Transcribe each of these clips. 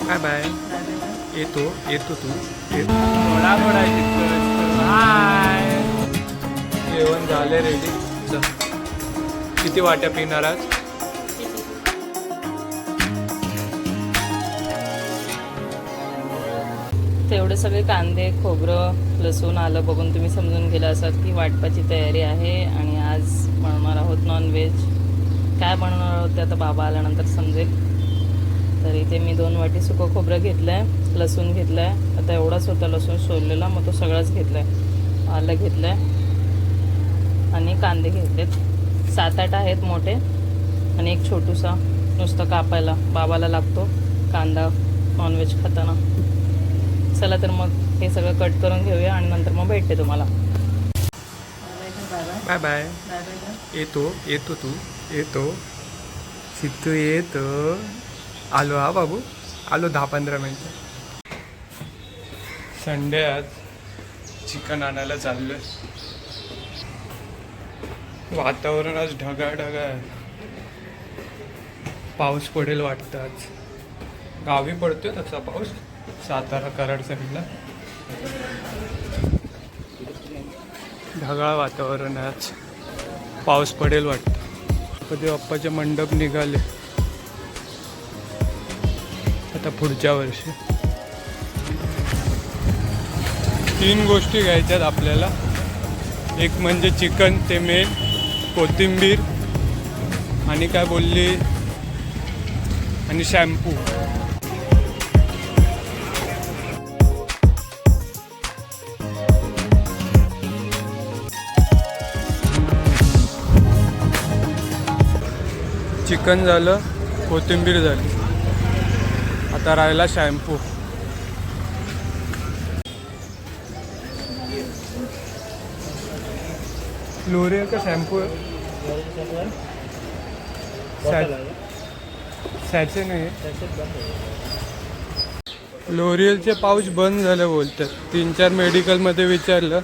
Bye bye येतो येतो तू येतो थोडा हाय जेवण झाले रेडी किती वाट्या पिणार आज? तेवढे सगळे कांदे खोबरं लसूण आलं बघून तुम्ही समजून गेला असाल की वाटपाची तयारी आहे आणि आज बनवणार आहोत नॉनव्हेज काय बनवणार आहोत ते आता बाबा आल्यानंतर समजेल. तर इथे मी दोन वाटी सुकं खोबरं घेतलं आहे लसूण घेतलं आहे आता एवढाच होता लसूण सोललेला मग तो सगळाच घेतला आहे आलं घेतलं आहे आणि कांदे घेतलेत. सात आठ आहेत मोठे. आणि एक छोटूसा नुसतं कापायला. बाबाला लागतो कांदा नॉनव्हेज खाताना. चला तर मग हे सगळं कट करून घेऊया आणि नंतर मग भेटते तुम्हाला. बाय बाय येतो येतो तू. येतो. सिद्धू येतो. आलो हा बाबू. आलो दहा पंधरा मिनटं. संडे आज चिकन आणायला चाललोय. वातावरण आज ढगाळ ढगाळ आहे. पाऊस पडेल वाटतं आज. गावी पडतोय तसा पाऊस. सातारा कराड साईडला. ढगाळ वातावरण आहे आज. पाऊस पडेल वाटतं. कधी बाप्पाचे मंडप निघाले. आता पुढच्या वर्षी. तीन गोष्टी घ्यायच्यात आपल्याला. एक म्हणजे चिकन ते मेन कोथिंबीर आणि काय बोलली? आणि शॅम्पू चिकन झालं कोथिंबीर झाली. आता राहिला शॅम्पू. लोरियल का शॅम्पू? सॅचे नाही लोरियलचे पाऊच बंद झाले बोलतात. तीन चार मेडिकलमध्ये विचारलं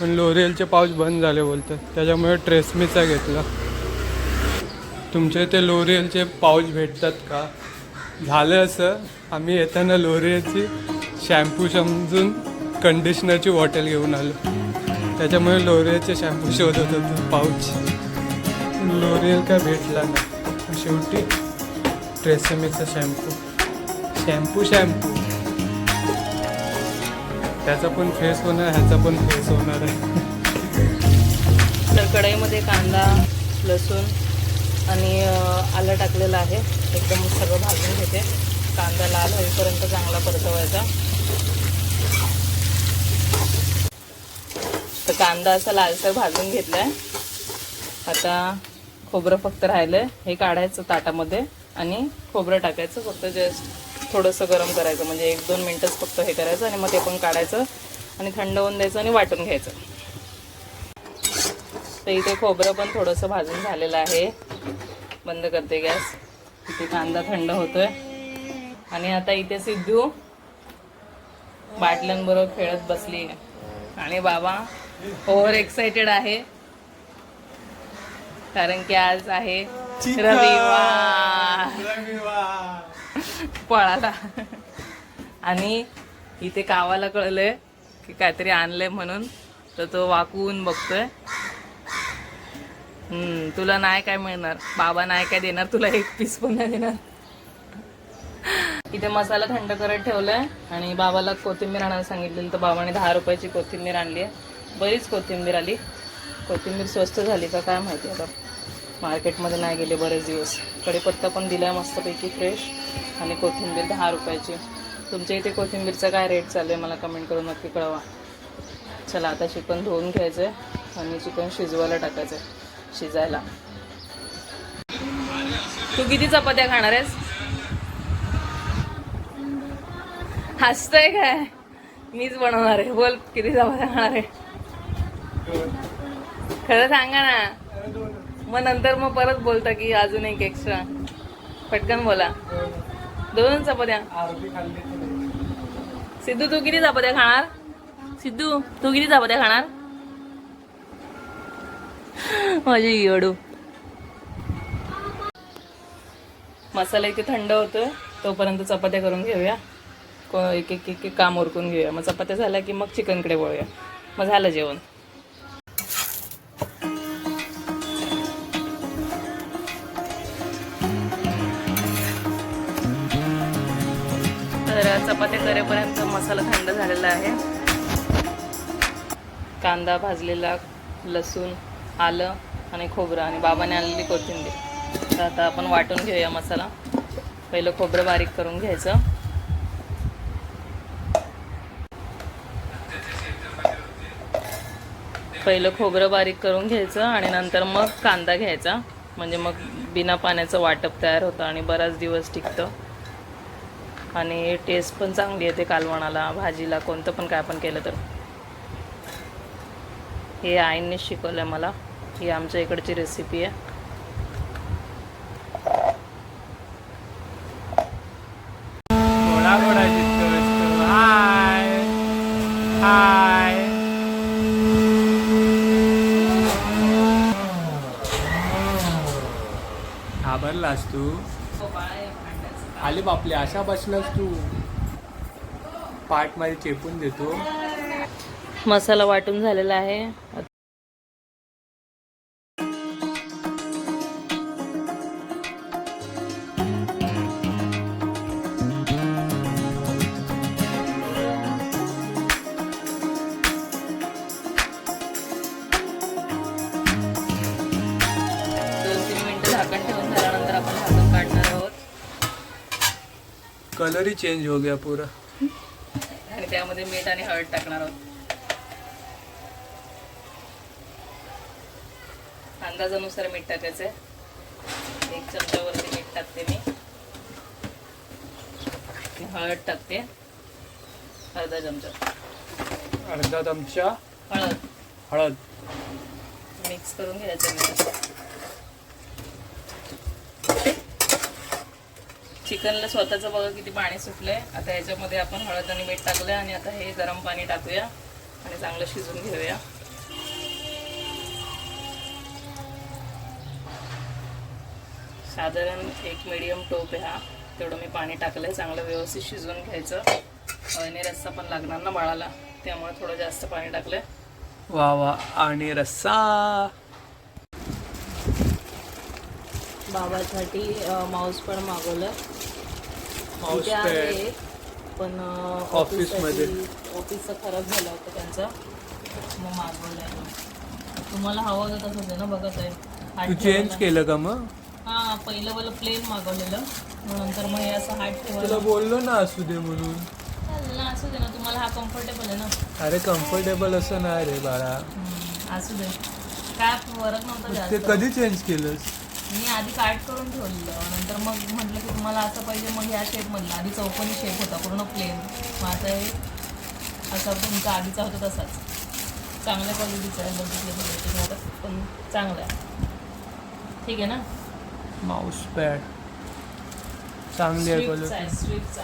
पण लोरियलचे पाऊच बंद झाले बोलतात. त्याच्यामुळे ट्रेसमीचा घेतला. तुमच्या इथे लोरियलचे पाऊच भेटतात का? झालं असं. आम्ही येताना लोरियाची शॅम्पू समजून कंडिशनरची बॉटल घेऊन आलो. त्याच्यामुळे लोरियलचे शॅम्पू शोधत होतो पाऊच लोरियल काय भेटला नाही. शेवटी ट्रेसेमीचा शॅम्पू शॅम्पू शॅम्पू त्याचा पण फेस होणार ह्याचा पण फेस होणार आहे. तर कढईमध्ये कांदा लसूण आणि आलं टाकलेलं आहे. एकदम सगळं भाजून घेते. कांदा लाल होईपर्यंत चांगला परतवायचा. तर कांदा असा लालसर भाजून घेतलाय. आता खोबरं फक्त राहिलंय. हे काढायचं ताटामध्ये आणि खोबरं टाकायचं. फक्त जस्ट थोडंसं गरम करायचं. म्हणजे एक दोन मिनटंच फक्त हे करायचं आणि मग ते पण काढायचं आणि थंड होऊन द्यायचं आणि वाटून घ्यायचं. तर इथे खोबरं पण थोडंसं भाजून झालेलं आहे. बंद करते गॅस. इथे कांदा थंड होतोय. आणि आता इथे सिद्धू बाटल्यांबरोबर खेळत बसली आणि बाबा ओव्हर एक्साइटेड आहे. कारण की आज आहे रविवार. पळाला. आणि इथे कावाला कळलंय की काहीतरी आणलंय म्हणून. तर तो वाकवून बघतोय. हम्म तुला नाही काय मिळणार. बाबा नाही काय देणार तुला एक पीस पण नाही देणार. इथे मसाला थंड करत ठेवलाय आणि बाबाला कोथिंबीर आणायला सांगितलेलं तर बाबाने दहा रुपयाची कोथिंबीर आणली आहे. बरीच कोथिंबीर आली. कोथिंबीर स्वस्त झाली का काय माहिती आता. मार्केटमध्ये नाही गेले बरेच दिवस. कढीपत्ता पण दिला आहे मस्तपैकी फ्रेश आणि कोथिंबीर दहा रुपयाची. तुमच्या इथे कोथिंबीरचा काय रेट चालू आहे मला कमेंट करून नक्की कळवा. चला आता चिकन धुवून घ्यायचं आहे आणि चिकन शिजवायला टाकायचं आहे शिजायला. तू किती चपात्या खाणार आहेस? हसतय काय? मीच बनवणार आहे. बोल किती चपात्या खाणार आहे? खरं सांगा ना. मग नंतर मग परत बोलता की अजून एक एक्स्ट्रा पटकन बोला. दोन चपात्या. सिद्धू तू किती चपात्या खाणार? सिद्धू तू किती चपात्या खाणार? माझी इडू मसाला इथे थंड होतोय. तोपर्यंत चपात्या करून घेऊया. को एक एक एक एक काम उरकून घेऊया. मग चपात्या झाल्या की मग चिकनकडे वळूया. मग झालं जेवण. तर चपात्या करेपर्यंत मसाला थंड झालेला आहे. कांदा भाजलेला लसूण आलं आणि खोबरं आणि बाबाने आणलेली कोथिंबीर. तर आता आपण वाटून घेऊया मसाला. पहिलं खोबरं बारीक करून घ्यायचं. पहिलं खोबरं बारीक करून घ्यायचं आणि नंतर मग कांदा घ्यायचा. म्हणजे मग बिना पाण्याचं वाटप तयार होतं आणि बराच दिवस टिकतं. आणि टेस्ट पण चांगली येते कालवणाला भाजीला कोणतं पण काय पण केलं तर. हे आईने शिकवलं मला. ही आमच्या इकडची रेसिपी आहे. थोडा थोडा हाय हाय घाबरलास तू? आली बापले अशा बसलास तू. पाठमध्ये चेपून देतो. मसाला वाटून झालेला आहे. दोन तीन मिनिटं झाकण ठेवून झाल्यानंतर आपण झाकण काढणार आहोत कलर ही चेंज हो गया पूरा. आणि त्यामध्ये मीठ आणि हळद टाकणार आहोत. अंदाजानुसार मीठ टाकायचं आहे एक चमच्यावरती मीठ टाकते मी. हळद टाकते. अर्धा चमचा. अर्धा चमचा? हळद. हळद. मिक्स करून घ्यायचं मीठ चिकनला स्वतःचं बघा किती पाणी सुटलंय. आता याच्यामध्ये आपण हळद आणि मीठ टाकलंय आणि आता हे गरम पाणी टाकूया आणि चांगलं शिजून घेऊया. साधारण एक मिडियम टोप आहे हा. तेवढं मी पाणी टाकलंय चांगलं व्यवस्थित शिजवून घ्यायचं. आणि रस्सा पण लागणार ना बाळाला त्यामुळे थोडं जास्त पाणी टाकलंय. वा वा. आणि रस्सा. बाबासाठी माऊस पण मागवलं. pad. आहे, पण Office मध्ये. ऑफिसचं खराब झालं होतं त्यांचं. मग मागवलंय. तुम्हाला हवं होतं तसंच आहे ना बघत आहे. तू चेंज. केलं का मग? पहिलं मला प्लेन मागवलेलं. मग नंतर मग हे असं हात तुला बोललो ना असू दे म्हणून. चालेल ना असू दे ना तुम्हाला हा कम्फर्टेबल आहे ना. अरे कम्फर्टेबल असं नाही रे बाळा. हम्म, असू दे. काय फरक नव्हता ते जास्त. कधी चेंज केलंस? मी आधी काट करून ठेवलेलं. नंतर मग म्हटलं की तुम्हाला असं पाहिजे मग ह्या शेपमधला आधी चौकोनी शेप होता पूर्ण प्लेन माझा हे असा तुमचा आधीचा होता तसाच. चांगल्या क्वालिटीचा आहे बघितलं बघितलं आता पण चांगला आहे. ठीक आहे ना? माऊस पॅड चांगली आहे स्ट्रिपचा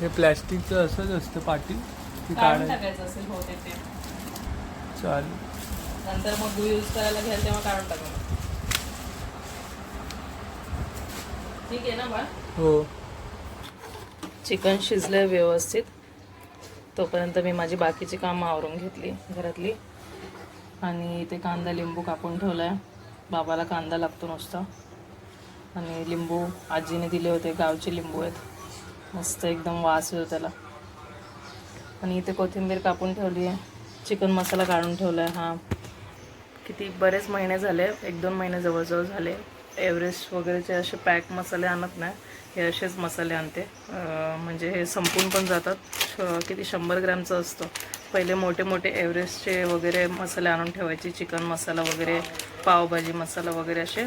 हे प्लॅस्टिकचं असंच असतं पाठी ती काढून काढायची? टाकायचं असेल बहुतेक ते. चालेल. नंतर मग यूज करायला घ्याल तेव्हा काढून टाका. ठीक आहे ना बाळ? हो. चिकन शिजलं व्यवस्थित. तोपर्यंत मी माझी बाकीची कामं आवरून घेतली घरातली. आणि इथे कांदा लिंबू कापून ठेवला आहे बाबाला कांदा लागतो नुसता. आणि लिंबू आजीने दिले होते गावचे लिंबू आहेत. मस्त एकदम वास येतो त्याला. आणि इथे कोथिंबीर कापून ठेवली आहे. चिकन मसाला काढून ठेवला आहे हा. किती बरेच महिने झाले एक दोन महिने जवळजवळ झाले. एव्हरेस्ट वगैरेचे असे पॅक मसाले आणत नाही. हे असेच मसाले आणते. म्हणजे हे संपून पण जातात. श- किती शंभर ग्रॅमचं असतं. पहिले मोठे मोठे एव्हरेस्टचे वगैरे मसाले आणून ठेवायचे. चिकन मसाला वगैरे. पावभाजी मसाला वगैरे असे.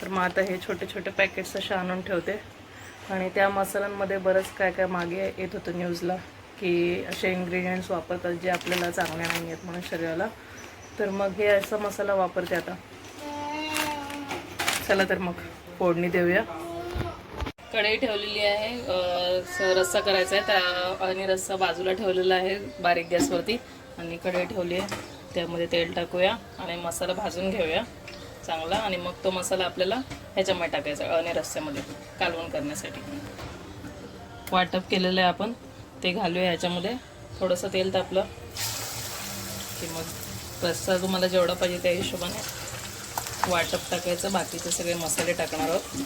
तर मग आता हे छोटे छोटे पॅकेट्स असे आणून ठेवते. आणि त्या मसाल्यांमध्ये बरंच काय काय मागे येत होतं न्यूजला की असे इन्ग्रेडियंट्स वापरतात जे आपल्याला चांगले नाही आहेत म्हणून शरीराला. तर मग हे असा मसाला वापरते आता. चला तर मग फोडणी देऊया. कढई ठेवलेली आहे रस्सा करायचा आहे. त्या आणि रस्सा बाजूला ठेवलेला आहे बारीक गॅसवरती. आणि कढई ठेवली आहे. त्यामध्ये तेल टाकूया आणि मसाला भाजून घेऊया चांगला. आणि मग तो मसाला आपल्याला ह्याच्यामध्ये टाकायचा अळणी रस्स्यामध्ये कालवण करण्यासाठी. वाटप केलेलं आहे आपण ते घालूया ह्याच्यामध्ये. थोडंसं तेल तापलं की मग रस्सा तुम्हाला जेवढा पाहिजे त्या हिशोबाने वाटप टाकायचं. बाकीचे सगळे मसाले टाकणार आहोत.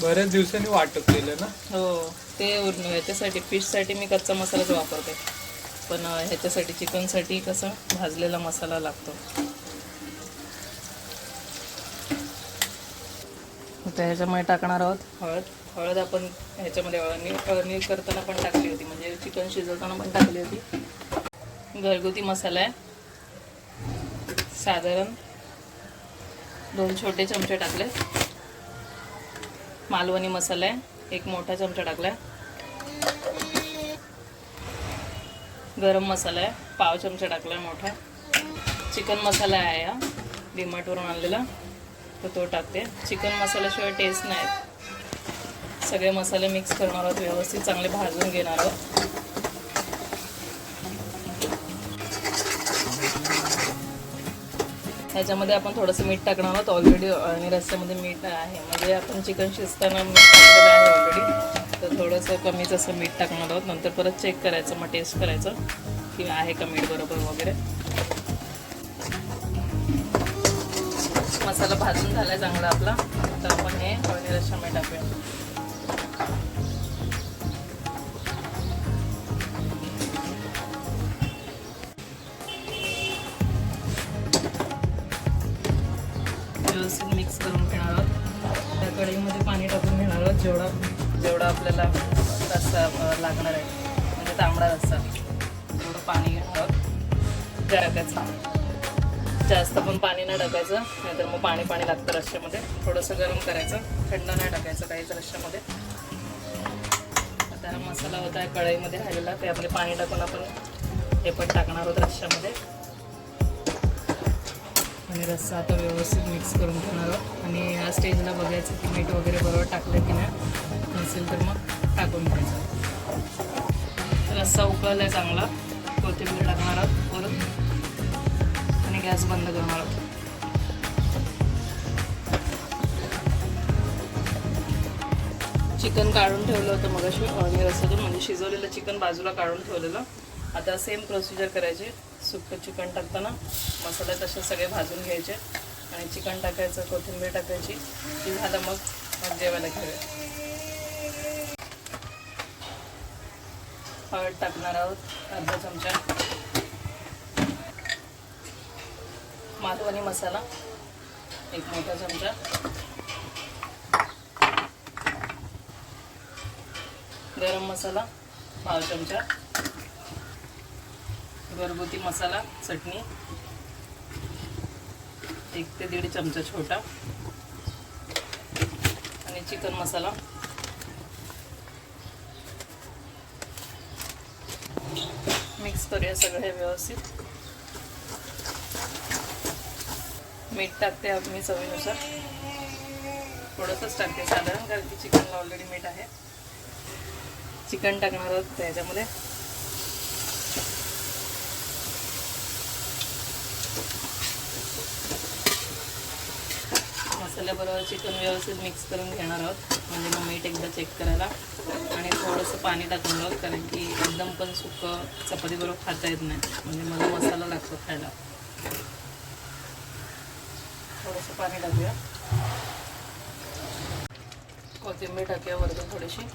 बऱ्याच दिवसांनी वाटप केलं ना? हो ते ह्याच्यासाठी फिशसाठी मी कच्चा मसालाच वापरते. पण ह्याच्यासाठी चिकनसाठी कसं भाजलेला मसाला लागतो. आता ह्याच्यामध्ये टाकणार आहोत. हळद. हळद आपण ह्याच्यामध्ये अळणी अळणी करताना पण टाकली होती. म्हणजे चिकन शिजवताना पण टाकली होती. घरगुती मसाला आहे. साधारण दोन छोटे चमचे टाकले. मालवणी मसाला आहे. एक मोठा चमचा टाकला आहे गरम मसाला आहे. पाव चमचा टाकला आहे मोठा. चिकन मसाला आहे हा. डिमाटवरून आणलेला. तर तो टाकते. चिकन मसाल्याशिवाय टेस्ट नाही. सगळे मसाले मिक्स करणार आहोत. व्यवस्थित चांगले भाजून घेणार आहोत. ह्याच्यामध्ये आपण थोडंसं मीठ टाकणार आहोत. ऑलरेडी आणि रस्त्यामध्ये मीठ आहे. म्हणजे आपण चिकन शिजताना मीठ टाकलेलं आहे ऑलरेडी थोडंसं कमीच असं मीठ टाकणार आहोत नंतर परत चेक करायचं मग टेस्ट करायचं की आहे का मीठ बरोबर वगैरे. मसाला भाजून झाला चांगला आपला. तर आपण हे हळदी रस्स्यामध्ये टाकूया. व्यवस्थित मिक्स करून घेणार आहोत. त्या कढईमध्ये पाणी टाकून घेणार आहोत जेवढा जेवढा आपल्याला रस्सा लागणार आहे म्हणजे तांबडा रस्सा तेवढं पाणी घेणार टाकायचं जास्त पण पाणी नाही टाकायचं नाहीतर मग पाणी पाणी लागतं रश्श्यामध्ये थोडंसं गरम करायचं थंड नाही टाकायचं काहीच रश्श्यामध्ये आता हा मसाला होता आहे कढईमध्ये राहिलेला त्यामध्ये पाणी टाकून आपण हे पण टाकणार आहोत रश्श्यामध्ये आणि रस्सा आता व्यवस्थित मिक्स करून घेणार आहोत. आणि या स्टेजला बघायचं की मीठ वगैरे बरोबर टाकलं की नाही नसेल तर मग टाकून घ्यायचं. रस्सा उकळला आहे चांगला. कोथिंबीर टाकणार आहोत परत आणि गॅस बंद करणार आहोत. चिकन काढून ठेवलं होतं मगाशी. आणि रस्स्यातून म्हणजे शिजवलेलं चिकन बाजूला काढून ठेवलेलं. आता सेम प्रोसिजर करायची. सुक्कं चिकन टाकताना मसाले तसे सगळे भाजून घ्यायचे आणि चिकन टाकायचं कोथिंबीर टाकायची. ती झालं मग मग जेवायला घेऊया. हळद टाकणार आहोत अर्धा चमचा. मालवणी मसाला एक मोठा चमचा. गरम मसाला पाव चमचा. घरगुती मसाला चटणी. एक ते दीड चमचा छोटा. आणि चिकन मसाला. मिक्स करूया सगळं हे व्यवस्थित. मीठ टाकते आप- मी चवीनुसार. थोडंसंच टाकते. साधारण कारण की चिकनला ऑलरेडी मीठ आहे. चिकन टाकणार आहोत त्याच्यामध्ये मसाल्याबरोबर चिकन व्यवस्थित मिक्स करून घेणार आहोत. म्हणजे मग मीठ एकदा चेक करायला. आणि थोडंसं पाणी टाकून आहोत कारण की एकदम पण सुकं चपातीबरोबर खाता येत नाही. म्हणजे मला मसाला लागतो खायला. थोडंसं पाणी टाकूया. कोथिंबीर टाकूया वरतून थोडीशी.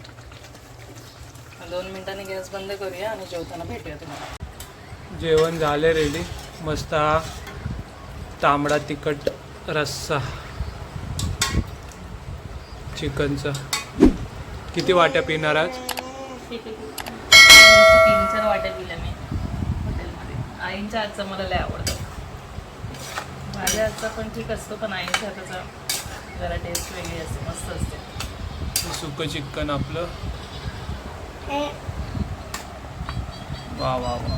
दोन मिनिटांनी गॅस बंद करूया आणि जेवताना भेटूया तुम्हाला. जेवण झाले रेडी मस्त तांबडा तिखट रस्सा. चिकनचा. किती वाट्या पिणार आज? तीन चार वाट्या दिल्या मी हॉटेलमध्ये. आईंच्या हातचा मला लय आवडतं. माझ्या हातचा पण ठीक असतो पण आईंच्या हाताचा जरा टेस्ट वेगळी असते मस्त असते. सुकं चिकन आपलं. वा वा वा.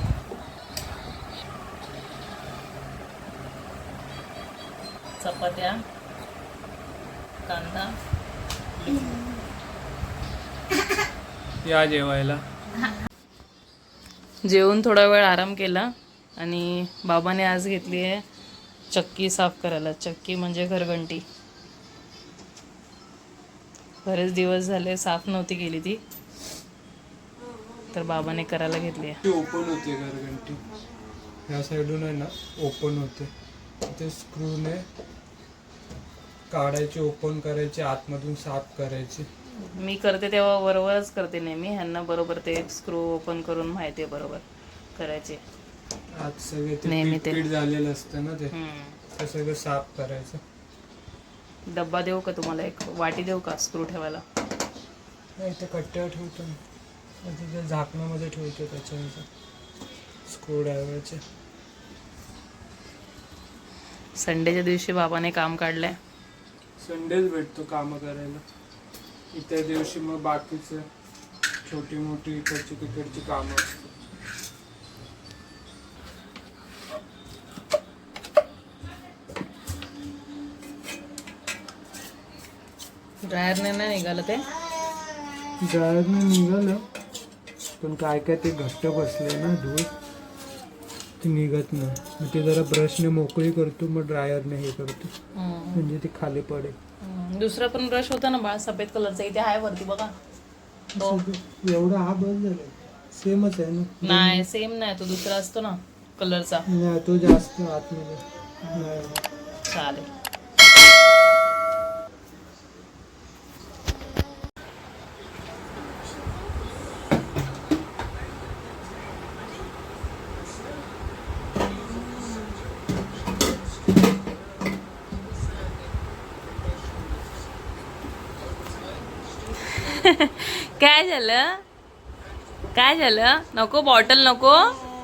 चपात्या कांदा या जेवायला. जेवून थोडा वेळ आराम केला आणि बाबाने आज घेतली आहे चक्की साफ करायला. चक्की म्हणजे घरघंटी बरेच दिवस झाले साफ नव्हती केली ती. तर बाबाने करायला घेतली आहे. ओपन होते घरघंटी ह्या साईडून आहे ना ओपन होते. ते स्क्रूने काढायचे ओपन करायचे आतमधून साफ करायचे. मी करते तेव्हा बरोबरच करते नेहमी. ह्यांना बरोबर ते स्क्रू ओपन करून माहिती आहे बरोबर करायचे. आज सगळे नेहमी ते. झालेलं असतं ना ते. हम्म. ते सगळं साफ करायचं. डब्बा देऊ का तुम्हाला एक? वाटी देऊ का स्क्रू ठेवायला? नाही ते कट्ट्यावर ठेवतो ते झाकणामध्ये ठेवतो त्याच्यानंतर स्क्रू ड्रायव्हरचे संडेच्या दिवशी बाबाने काम काढलंय. संडेच भेटतो कामं करायला. इतर दिवशी मग बाकीचं छोटी मोठी इकडची तिकडची कामं असतात. ड्रायरने नाही निघालं ते? ड्रायरने निघालं. पण काय काय ते घट्ट बसले ना धूळ ते निघत नाही. मग ते जरा ब्रशने मोकळी करतो मग ड्रायरने हे करतो. म्हणजे ते खाली पडेल. दुसरा पण ब्रश होता ना बाळ सफेद कलरचा इथे आहे वरती बघा. तो. एवढा हा बंद झाला सेमच आहे ना? नाही सेम नाही. तो दुसरा असतो ना कलरचा नाही तो जास्त आतमध्ये. नाही. चालेल. काय झालं? काय झालं? नको बॉटल नको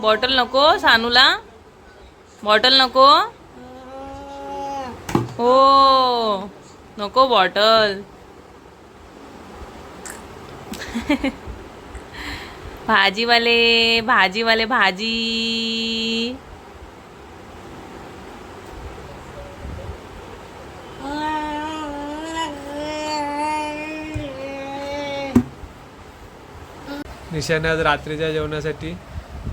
बॉटल नको सानूला. बॉटल नको. हो नको बॉटल भाजीवाले भाजीवाले भाजी. निशाने आज रात्रीच्या जेवणासाठी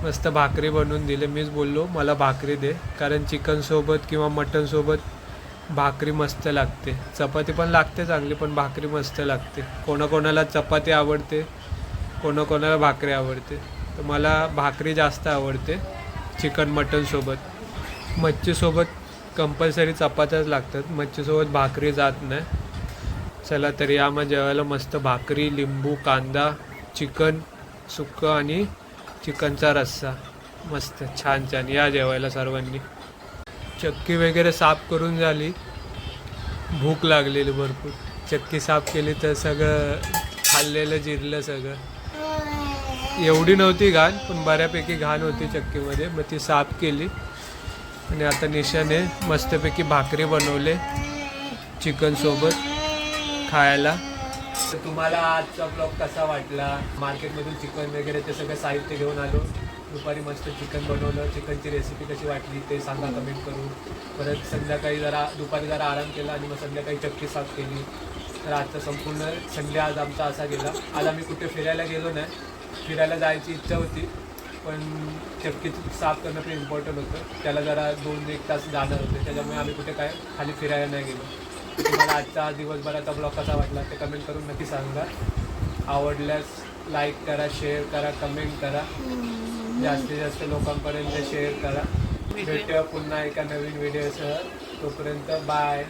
मस्त भाकरी बनवून दिले. मीच बोललो मला भाकरी दे कारण चिकनसोबत किंवा मटनसोबत भाकरी मस्त लागते. चपाती पण लागते चांगली पण भाकरी मस्त लागते. कोणाकोणाला चपाती आवडते कोणाकोणाला भाकरी आवडते. तर मला भाकरी जास्त आवडते चिकन मटनसोबत मच्छीसोबत कंपल्सरी चपात्याच लागतात. मच्छीसोबत भाकरी जात नाही. चला तर या मग जेवायला मस्त भाकरी लिंबू कांदा चिकन सुक्क आणि चिकनचा रस्सा. मस्त छान छान. या जेवायला सर्वांनी. चक्की वगैरे साफ करून झाली. भूक लागलेली भरपूर. चक्की साफ केली तर सगळं खाल्लेलं जिरलं सगळं. एवढी नव्हती घाण पण बऱ्यापैकी घाण होती चक्कीमध्ये. मग ती साफ केली. आणि आता निशाने मस्तपैकी भाकरी बनवले. चिकनसोबत खायला. तुम्हाला आजचा ब्लॉग कसा वाटला? मार्केटमधून चिकन वगैरे ते सगळं साहित्य घेऊन आलो. दुपारी मस्त चिकन बनवलं. चिकनची रेसिपी कशी वाटली ते सांगा कमेंट करून. परत संध्याकाळी जरा दुपारी जरा आराम केला आणि मग संध्याकाळी चक्की साफ केली. तर आजचा संपूर्ण संडे आज आमचा असा गेला. आज आम्ही कुठे फिरायला गेलो नाही. फिरायला जायची इच्छा होती. पण चक्की साफ करणं खूप इम्पॉर्टंट होतं. त्याला जरा दोन एक तास जाणार होते. त्याच्यामुळे आम्ही कुठे काय खाली फिरायला नाही गेलो. तुम्हाला आजचा दिवसभराचा ब्लॉग कसा वाटला ते कमेंट करून नक्की सांगा. आवडल्यास लाईक करा शेअर करा कमेंट करा. जास्तीत जास्त लोकांपर्यंत शेअर करा. भेटूया पुन्हा एका नवीन व्हिडिओसह तोपर्यंत बाय